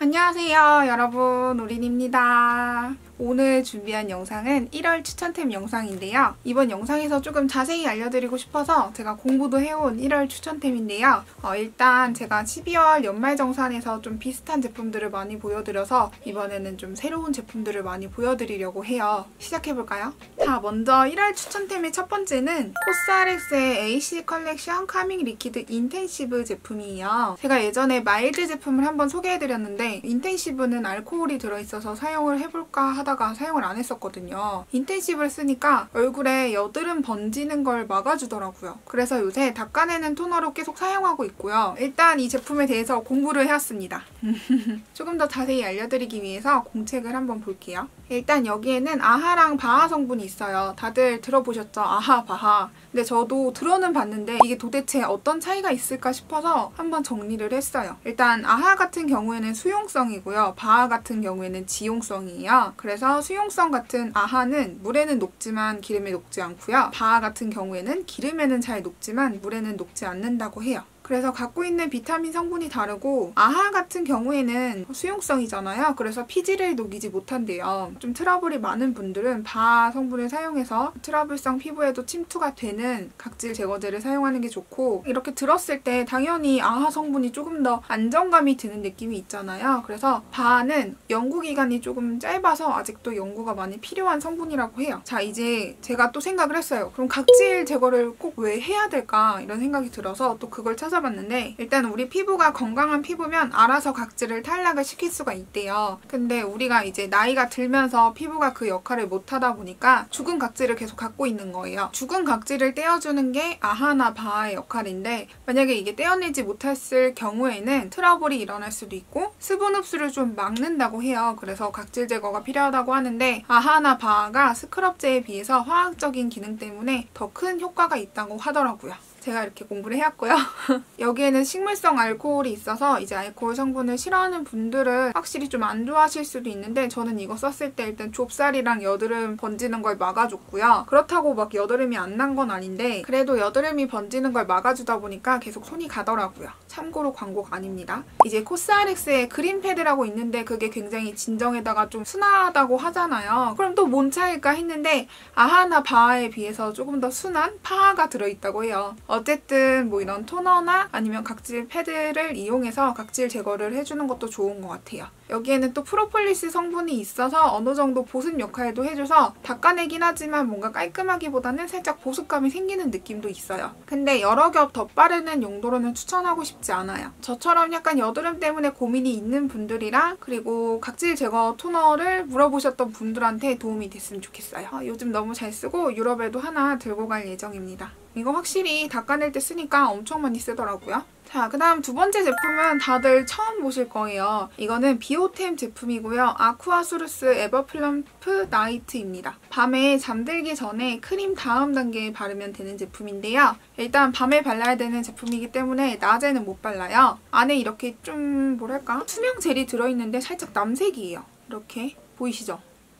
안녕하세요 여러분 우린입니다. 오늘 준비한 영상은 1월 추천템 영상인데요. 이번 영상에서 조금 자세히 알려드리고 싶어서 제가 공부도 해온 1월 추천템인데요. 어, 일단 제가 12월 연말정산에서 좀 비슷한 제품들을 많이 보여드려서 이번에는 좀 새로운 제품들을 많이 보여드리려고 해요. 시작해볼까요? 자 먼저 1월 추천템의 첫 번째는 코스알엑스의 AC 컬렉션 카밍 리퀴드 인텐시브 제품이에요. 제가 예전에 마일드 제품을 한번 소개해드렸는데 인텐시브는 알코올이 들어있어서 사용을 해볼까 하다 하다가 사용을 안 했었거든요. 인텐시브를 쓰니까 얼굴에 여드름 번지는 걸 막아주더라고요. 그래서 요새 닦아내는 토너로 계속 사용하고 있고요. 일단 이 제품에 대해서 공부를 해왔습니다. 조금 더 자세히 알려드리기 위해서 공책을 한번 볼게요. 일단 여기에는 아하랑 바하 성분이 있어요. 다들 들어보셨죠? 아하, 바하. 근데 저도 들어는 봤는데 이게 도대체 어떤 차이가 있을까 싶어서 한번 정리를 했어요. 일단 아하 같은 경우에는 수용성이고요. 바하 같은 경우에는 지용성이에요. 그래서 수용성 같은 아하는 물에는 녹지만 기름에 녹지 않고요. 바하 같은 경우에는 기름에는 잘 녹지만 물에는 녹지 않는다고 해요. 그래서 갖고 있는 비타민 성분이 다르고 아하 같은 경우에는 수용성이잖아요. 그래서 피지를 녹이지 못한대요. 좀 트러블이 많은 분들은 바 성분을 사용해서 트러블성 피부에도 침투가 되는 각질 제거제를 사용하는 게 좋고 이렇게 들었을 때 당연히 아하 성분이 조금 더 안정감이 드는 느낌이 있잖아요. 그래서 바는 연구 기간이 조금 짧아서 아직도 연구가 많이 필요한 성분이라고 해요. 자 이제 제가 또 생각을 했어요. 그럼 각질 제거를 꼭 왜 해야 될까 이런 생각이 들어서 또 그걸 찾아 찾아봤는데 일단 우리 피부가 건강한 피부면 알아서 각질을 탈락을 시킬 수가 있대요. 근데 우리가 이제 나이가 들면서 피부가 그 역할을 못하다 보니까 죽은 각질을 계속 갖고 있는 거예요. 죽은 각질을 떼어주는 게 아하나 바하의 역할인데 만약에 이게 떼어내지 못했을 경우에는 트러블이 일어날 수도 있고 수분 흡수를 좀 막는다고 해요. 그래서 각질 제거가 필요하다고 하는데 아하나 바하가 스크럽제에 비해서 화학적인 기능 때문에 더 큰 효과가 있다고 하더라고요. 제가 이렇게 공부를 해왔고요. 여기에는 식물성 알코올이 있어서 이제 알코올 성분을 싫어하는 분들은 확실히 좀 안 좋아하실 수도 있는데 저는 이거 썼을 때 일단 좁쌀이랑 여드름 번지는 걸 막아줬고요. 그렇다고 막 여드름이 안 난 건 아닌데 그래도 여드름이 번지는 걸 막아주다 보니까 계속 손이 가더라고요. 참고로 광고가 아닙니다. 이제 코스알엑스의 그린 패드라고 있는데 그게 굉장히 진정에다가 좀 순하다고 하잖아요. 그럼 또 뭔 차일까 했는데 아하나 바하에 비해서 조금 더 순한 파하가 들어있다고 해요. 어쨌든 뭐 이런 토너나 아니면 각질 패드를 이용해서 각질 제거를 해주는 것도 좋은 것 같아요. 여기에는 또 프로폴리스 성분이 있어서 어느 정도 보습 역할도 해줘서 닦아내긴 하지만 뭔가 깔끔하기보다는 살짝 보습감이 생기는 느낌도 있어요. 근데 여러 겹 덧바르는 용도로는 추천하고 싶지 않아요. 저처럼 약간 여드름 때문에 고민이 있는 분들이랑 그리고 각질 제거 토너를 물어보셨던 분들한테 도움이 됐으면 좋겠어요. 아, 요즘 너무 잘 쓰고 유럽에도 하나 들고 갈 예정입니다. 이거 확실히 닦아낼 때 쓰니까 엄청 많이 쓰더라고요. 자, 그 다음 두 번째 제품은 다들 처음 보실 거예요. 이거는 비오템 제품이고요. 아쿠아수루스 에버플럼프 나이트입니다. 밤에 잠들기 전에 크림 다음 단계에 바르면 되는 제품인데요. 일단 밤에 발라야 되는 제품이기 때문에 낮에는 못 발라요. 안에 이렇게 좀 뭐랄까 투명 젤이 들어있는데 살짝 남색이에요. 이렇게 보이시죠?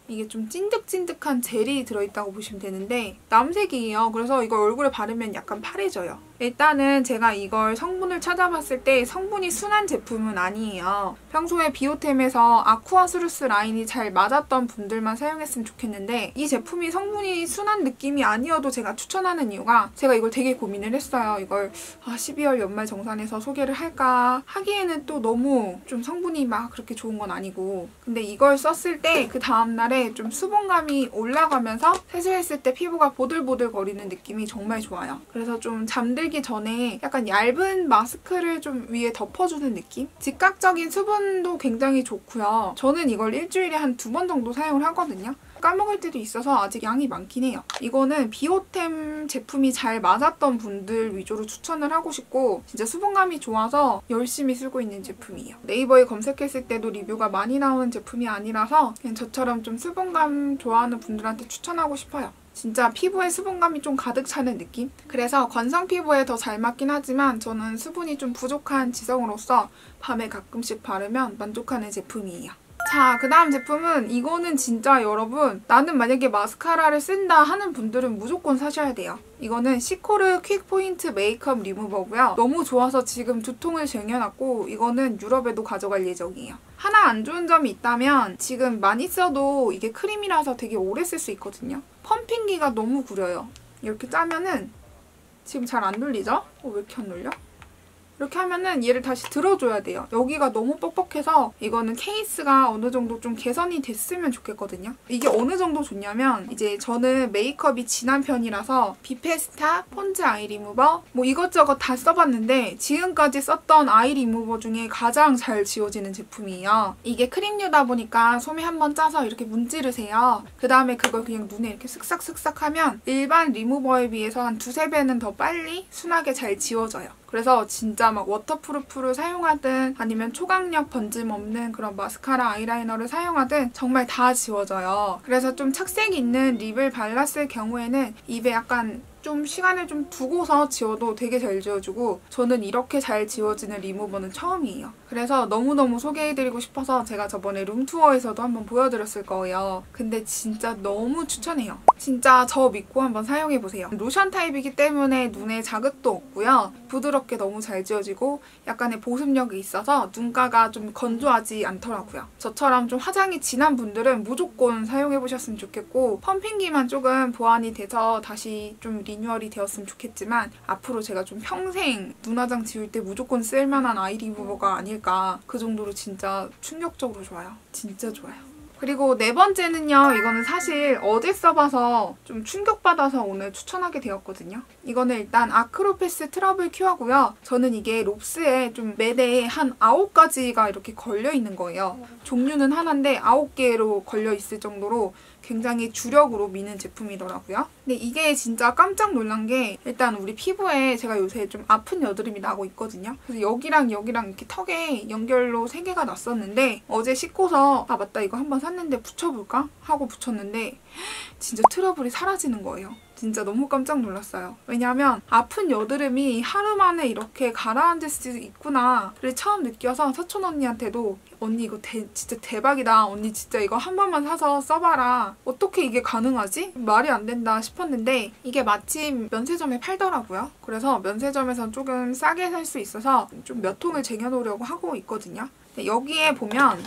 이게 좀 찐득찐득한 젤이 들어있다고 보시면 되는데 남색이에요. 그래서 이걸 얼굴에 바르면 약간 파래져요. 일단은 제가 이걸 성분을 찾아봤을 때 성분이 순한 제품은 아니에요. 평소에 비오템에서 아쿠아스루스 라인이 잘 맞았던 분들만 사용했으면 좋겠는데 이 제품이 성분이 순한 느낌이 아니어도 제가 추천하는 이유가 제가 이걸 되게 고민을 했어요. 이걸 아, 12월 연말 정산에서 소개를 할까 하기에는 또 너무 좀 성분이 막 그렇게 좋은 건 아니고 근데 이걸 썼을 때 그 다음날에 좀 수분감이 올라가면서 세수했을 때 피부가 보들보들 거리는 느낌이 정말 좋아요. 그래서 좀 잠들 만들기 전에 약간 얇은 마스크를 좀 위에 덮어주는 느낌? 즉각적인 수분 도 굉장히 좋고요. 저는 이걸 일주일에 한 두 번 정도 사용을 하거든요. 까먹을 때도 있어서 아직 양이 많긴 해요. 이거는 비오템 제품이 잘 맞았던 분들 위주로 추천을 하고 싶고 진짜 수분감이 좋아서 열심히 쓰고 있는 제품이에요. 네이버에 검색했을 때도 리뷰가 많이 나오는 제품이 아니라서 그냥 저처럼 좀 수분감 좋아하는 분들한테 추천하고 싶어요. 진짜 피부에 수분감이 좀 가득 차는 느낌? 그래서 건성 피부에 더 잘 맞긴 하지만 저는 수분이 좀 부족한 지성으로서 밤에 가끔씩 바르면 만족하는 제품이에요. 자, 그 다음 제품은 이거는 진짜 여러분 나는 만약에 마스카라를 쓴다 하는 분들은 무조건 사셔야 돼요. 이거는 시코르 퀵 포인트 메이크업 리무버고요. 너무 좋아서 지금 두 통을 쟁여놨고 이거는 유럽에도 가져갈 예정이에요. 하나 안 좋은 점이 있다면 지금 많이 써도 이게 크림이라서 되게 오래 쓸 수 있거든요. 펌핑기가 너무 구려요. 이렇게 짜면은 지금 잘 안 눌리죠? 어, 왜 이렇게 안 눌려? 이렇게 하면은 얘를 다시 들어줘야 돼요. 여기가 너무 뻑뻑해서 이거는 케이스가 어느 정도 좀 개선이 됐으면 좋겠거든요. 이게 어느 정도 좋냐면 이제 저는 메이크업이 진한 편이라서 비페스타, 폰즈 아이 리무버 뭐 이것저것 다 써봤는데 지금까지 썼던 아이 리무버 중에 가장 잘 지워지는 제품이에요. 이게 크림류다 보니까 솜에 한번 짜서 이렇게 문지르세요. 그 다음에 그걸 그냥 눈에 이렇게 쓱싹쓱싹 하면 일반 리무버에 비해서 한 두세 배는 더 빨리 순하게 잘 지워져요. 그래서 진짜 막 워터프루프를 사용하든 아니면 초강력 번짐 없는 그런 마스카라 아이라이너를 사용하든 정말 다 지워져요. 그래서 좀 착색 있는 립을 발랐을 경우에는 입에 약간 좀 시간을 좀 두고서 지워도 되게 잘 지워지고 저는 이렇게 잘 지워지는 리무버는 처음이에요. 그래서 너무너무 소개해드리고 싶어서 제가 저번에 룸투어에서도 한번 보여드렸을 거예요. 근데 진짜 너무 추천해요. 진짜 저 믿고 한번 사용해보세요. 로션 타입이기 때문에 눈에 자극도 없고요. 부드럽게 너무 잘 지워지고 약간의 보습력이 있어서 눈가가 좀 건조하지 않더라고요. 저처럼 좀 화장이 진한 분들은 무조건 사용해보셨으면 좋겠고 펌핑기만 조금 보완이 돼서 다시 좀 리 뉴얼이 되었으면 좋겠지만 앞으로 제가 좀 평생 눈화장 지울 때 무조건 쓸만한 아이 리무버가 아닐까 그 정도로 진짜 충격적으로 좋아요. 진짜 좋아요. 그리고 네 번째는요. 이거는 사실 어제 써봐서 좀 충격받아서 오늘 추천하게 되었거든요. 이거는 일단 아크로패스 트러블 큐어고요. 저는 이게 롭스에 좀 매대에 한 9가지가 이렇게 걸려있는 거예요. 종류는 하나인데 9개로 걸려있을 정도로 굉장히 주력으로 미는 제품이더라고요. 근데 이게 진짜 깜짝 놀란 게 일단 우리 피부에 제가 요새 좀 아픈 여드름이 나고 있거든요. 그래서 여기랑 여기랑 이렇게 턱에 연결로 3개가 났었는데 어제 씻고서 아 맞다 이거 한번 샀는데 붙여볼까? 하고 붙였는데 진짜 트러블이 사라지는 거예요. 진짜 너무 깜짝 놀랐어요. 왜냐하면 아픈 여드름이 하루 만에 이렇게 가라앉을 수 있구나를 처음 느껴서 사촌 언니한테도 언니 이거 대, 진짜 대박이다. 언니 진짜 이거 한 번만 사서 써봐라. 어떻게 이게 가능하지? 말이 안 된다 싶었는데 이게 마침 면세점에 팔더라고요. 그래서 면세점에선 조금 싸게 살 수 있어서 좀 몇 통을 쟁여놓으려고 하고 있거든요. 여기에 보면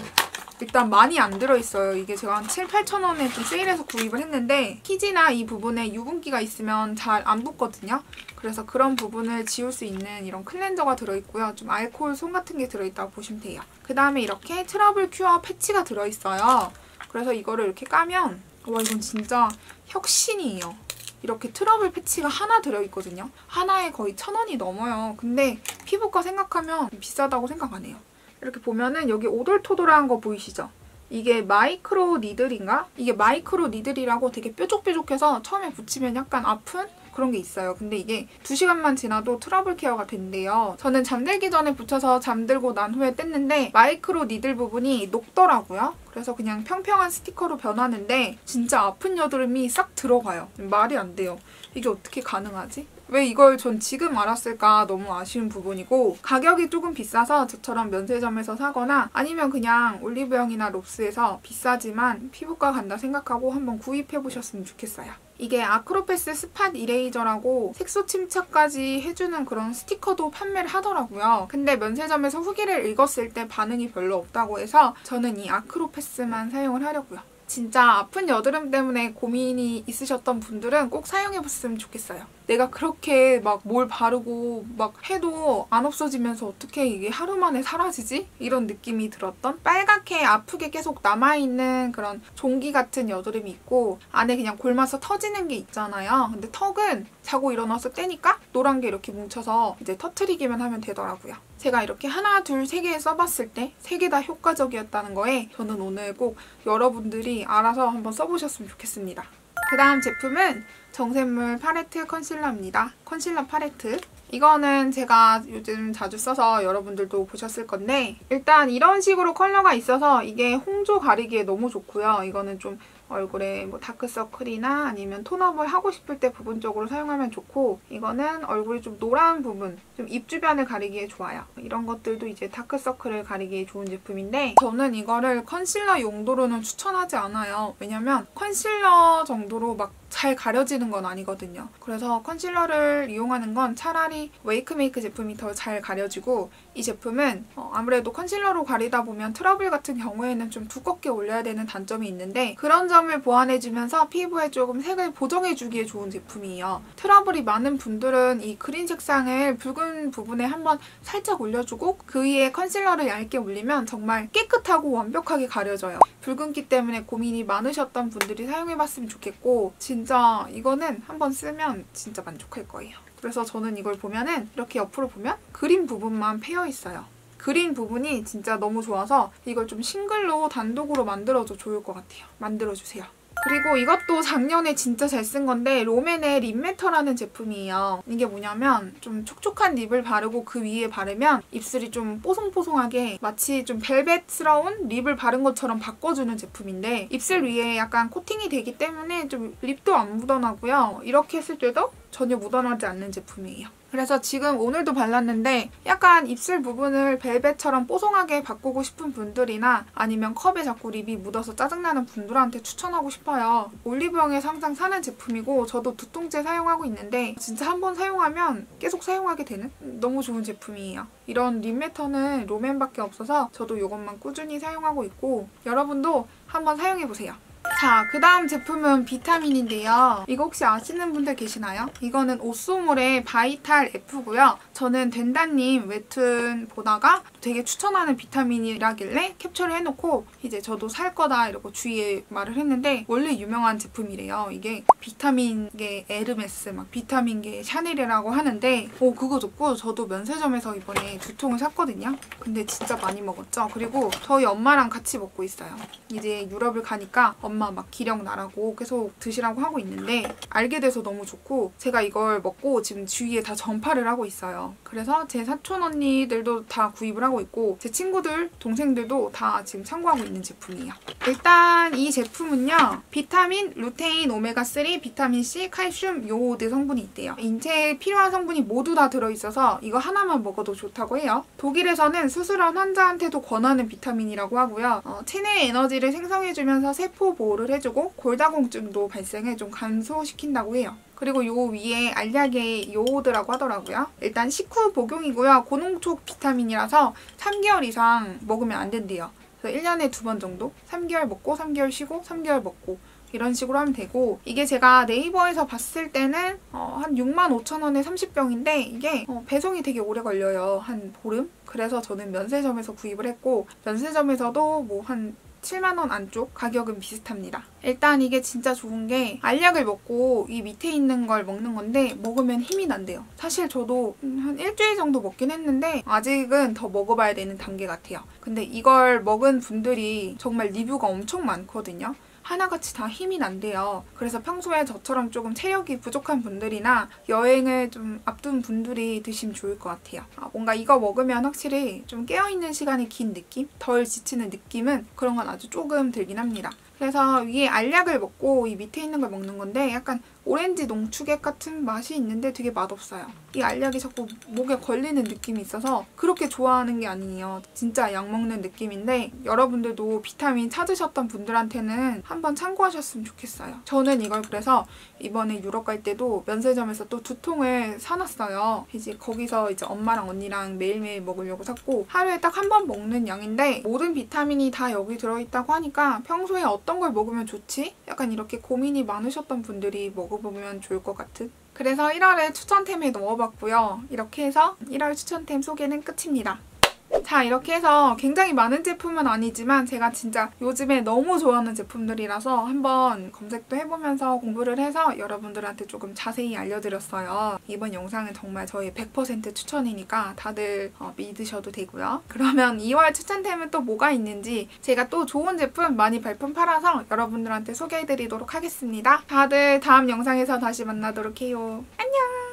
일단 많이 안 들어있어요. 이게 제가 한 7, 8천 원에 좀 세일해서 구입을 했는데 키지나 이 부분에 유분기가 있으면 잘 안 붙거든요. 그래서 그런 부분을 지울 수 있는 이런 클렌저가 들어있고요. 좀 알코올 솜 같은 게 들어있다고 보시면 돼요. 그 다음에 이렇게 트러블 큐어 패치가 들어있어요. 그래서 이거를 이렇게 까면 와 이건 진짜 혁신이에요. 이렇게 트러블 패치가 하나 들어있거든요. 하나에 거의 천 원이 넘어요. 근데 피부과 생각하면 비싸다고 생각 안 해요. 이렇게 보면은 여기 오돌토돌한 거 보이시죠? 이게 마이크로 니들인가? 이게 마이크로 니들이라고 되게 뾰족뾰족해서 처음에 붙이면 약간 아픈 그런 게 있어요. 근데 이게 2시간만 지나도 트러블 케어가 된대요. 저는 잠들기 전에 붙여서 잠들고 난 후에 뗐는데 마이크로 니들 부분이 녹더라고요. 그래서 그냥 평평한 스티커로 변하는데 진짜 아픈 여드름이 싹 들어가요. 말이 안 돼요. 이게 어떻게 가능하지? 왜 이걸 전 지금 알았을까 너무 아쉬운 부분이고 가격이 조금 비싸서 저처럼 면세점에서 사거나 아니면 그냥 올리브영이나 롭스에서 비싸지만 피부과 간다 생각하고 한번 구입해보셨으면 좋겠어요. 이게 아크로패스 스팟 이레이저라고 색소 침착까지 해주는 그런 스티커도 판매를 하더라고요. 근데 면세점에서 후기를 읽었을 때 반응이 별로 없다고 해서 저는 이 아크로패스만 사용을 하려고요. 진짜 아픈 여드름 때문에 고민이 있으셨던 분들은 꼭 사용해봤으면 좋겠어요. 내가 그렇게 막 뭘 바르고 막 해도 안 없어지면서 어떻게 이게 하루 만에 사라지지? 이런 느낌이 들었던 빨갛게 아프게 계속 남아있는 그런 종기 같은 여드름이 있고 안에 그냥 골마서 터지는 게 있잖아요. 근데 턱은 자고 일어나서 떼니까 노란 게 이렇게 뭉쳐서 이제 터트리기만 하면 되더라고요. 제가 이렇게 하나, 둘, 세 개 써봤을 때 세 개 다 효과적이었다는 거에 저는 오늘 꼭 여러분들이 알아서 한번 써보셨으면 좋겠습니다. 그 다음 제품은 정샘물 팔레트 컨실러입니다. 컨실러 팔레트. 이거는 제가 요즘 자주 써서 여러분들도 보셨을 건데 일단 이런 식으로 컬러가 있어서 이게 홍조 가리기에 너무 좋고요. 이거는 좀 얼굴에 뭐 다크서클이나 아니면 톤업을 하고 싶을 때 부분적으로 사용하면 좋고 이거는 얼굴이 좀 노란 부분, 좀 입 주변을 가리기에 좋아요. 이런 것들도 이제 다크서클을 가리기에 좋은 제품인데 저는 이거를 컨실러 용도로는 추천하지 않아요. 왜냐면 컨실러 정도로 막 잘 가려지는 건 아니거든요. 그래서 컨실러를 이용하는 건 차라리 웨이크메이크 제품이 더 잘 가려지고 이 제품은 어, 아무래도 컨실러로 가리다 보면 트러블 같은 경우에는 좀 두껍게 올려야 되는 단점이 있는데 그런 점을 보완해주면서 피부에 조금 색을 보정해주기에 좋은 제품이에요. 트러블이 많은 분들은 이 그린 색상을 붉은 부분에 한번 살짝 올려주고 그 위에 컨실러를 얇게 올리면 정말 깨끗하고 완벽하게 가려져요. 붉은기 때문에 고민이 많으셨던 분들이 사용해봤으면 좋겠고 진짜 이거는 한번 쓰면 진짜 만족할 거예요. 그래서 저는 이걸 보면은 이렇게 옆으로 보면 그린 부분만 패여 있어요. 그린 부분이 진짜 너무 좋아서 이걸 좀 싱글로 단독으로 만들어도 좋을 것 같아요. 만들어주세요. 그리고 이것도 작년에 진짜 잘 쓴 건데 롬앤의 립 매터라는 제품이에요. 이게 뭐냐면 좀 촉촉한 립을 바르고 그 위에 바르면 입술이 좀 뽀송뽀송하게 마치 좀 벨벳스러운 립을 바른 것처럼 바꿔주는 제품인데 입술 위에 약간 코팅이 되기 때문에 좀 립도 안 묻어나고요. 이렇게 했을 때도 전혀 묻어나지 않는 제품이에요. 그래서 지금 오늘도 발랐는데 약간 입술 부분을 벨벳처럼 뽀송하게 바꾸고 싶은 분들이나 아니면 컵에 자꾸 립이 묻어서 짜증나는 분들한테 추천하고 싶어요. 올리브영에서 항상 사는 제품이고 저도 두통제 사용하고 있는데 진짜 한 번 사용하면 계속 사용하게 되는 너무 좋은 제품이에요. 이런 립 매터는 롬앤밖에 없어서 저도 이것만 꾸준히 사용하고 있고 여러분도 한번 사용해보세요. 자, 그 다음 제품은 비타민인데요. 이거 혹시 아시는 분들 계시나요? 이거는 오쏘몰의 바이탈 F고요. 저는 된다님 웹툰 보다가 되게 추천하는 비타민이라길래 캡처를 해놓고 이제 저도 살 거다 이러고 주위에 말을 했는데 원래 유명한 제품이래요. 이게 비타민계 에르메스, 막 비타민계 샤넬이라고 하는데 오 그거 듣고 저도 면세점에서 이번에 두 통을 샀거든요. 근데 진짜 많이 먹었죠. 그리고 저희 엄마랑 같이 먹고 있어요. 이제 유럽을 가니까 엄마 막 기력 나라고 계속 드시라고 하고 있는데 알게 돼서 너무 좋고 제가 이걸 먹고 지금 주위에 다 전파를 하고 있어요. 그래서 제 사촌 언니들도 다 구입을 하고 있고 제 친구들, 동생들도 다 지금 참고하고 있는 제품이에요. 일단 이 제품은요. 비타민, 루테인, 오메가3, 비타민C, 칼슘, 요오드 성분이 있대요. 인체에 필요한 성분이 모두 다 들어있어서 이거 하나만 먹어도 좋다고 해요. 독일에서는 수술한 환자한테도 권하는 비타민이라고 하고요. 어, 체내 에너지를 생성해주면서 세포 보호를 해주고 골다공증도 발생을 좀 감소시킨다고 해요. 그리고 요 위에 알약의 요오드라고 하더라고요. 일단 식후 복용이고요. 고농축 비타민이라서 3개월 이상 먹으면 안 된대요. 그래서 1년에 두 번 정도? 3개월 먹고 3개월 쉬고 3개월 먹고 이런 식으로 하면 되고 이게 제가 네이버에서 봤을 때는 어, 한 6만 5천 원에 30병인데 이게 어, 배송이 되게 오래 걸려요. 한 보름? 그래서 저는 면세점에서 구입을 했고 면세점에서도 뭐한 7만 원 안쪽 가격은 비슷합니다. 일단 이게 진짜 좋은 게 알약을 먹고 이 밑에 있는 걸 먹는 건데 먹으면 힘이 난대요. 사실 저도 한 일주일 정도 먹긴 했는데 아직은 더 먹어봐야 되는 단계 같아요. 근데 이걸 먹은 분들이 정말 리뷰가 엄청 많거든요. 하나같이 다 힘이 난대요. 그래서 평소에 저처럼 조금 체력이 부족한 분들이나 여행을 좀 앞둔 분들이 드시면 좋을 것 같아요. 아, 뭔가 이거 먹으면 확실히 좀 깨어있는 시간이 긴 느낌? 덜 지치는 느낌은 그런 건 아주 조금 들긴 합니다. 그래서 위에 알약을 먹고 이 밑에 있는 걸 먹는 건데 약간 오렌지 농축액 같은 맛이 있는데 되게 맛없어요. 이 알약이 자꾸 목에 걸리는 느낌이 있어서 그렇게 좋아하는 게 아니에요. 진짜 약 먹는 느낌인데 여러분들도 비타민 찾으셨던 분들한테는 한번 참고하셨으면 좋겠어요. 저는 이걸 그래서 이번에 유럽 갈 때도 면세점에서 또 두 통을 사놨어요. 이제 거기서 이제 엄마랑 언니랑 매일매일 먹으려고 샀고 하루에 딱 한 번 먹는 양인데 모든 비타민이 다 여기 들어있다고 하니까 평소에 어떤 걸 먹으면 좋지? 약간 이렇게 고민이 많으셨던 분들이 먹어보면 좋을 것 같은 그래서 1월에 추천템에 넣어봤고요. 이렇게 해서 1월 추천템 소개는 끝입니다. 자 이렇게 해서 굉장히 많은 제품은 아니지만 제가 진짜 요즘에 너무 좋아하는 제품들이라서 한번 검색도 해보면서 공부를 해서 여러분들한테 조금 자세히 알려드렸어요. 이번 영상은 정말 저의 100% 추천이니까 다들 어, 믿으셔도 되고요. 그러면 2월 추천템은 또 뭐가 있는지 제가 또 좋은 제품 많이 발품 팔아서 여러분들한테 소개해드리도록 하겠습니다. 다들 다음 영상에서 다시 만나도록 해요. 안녕!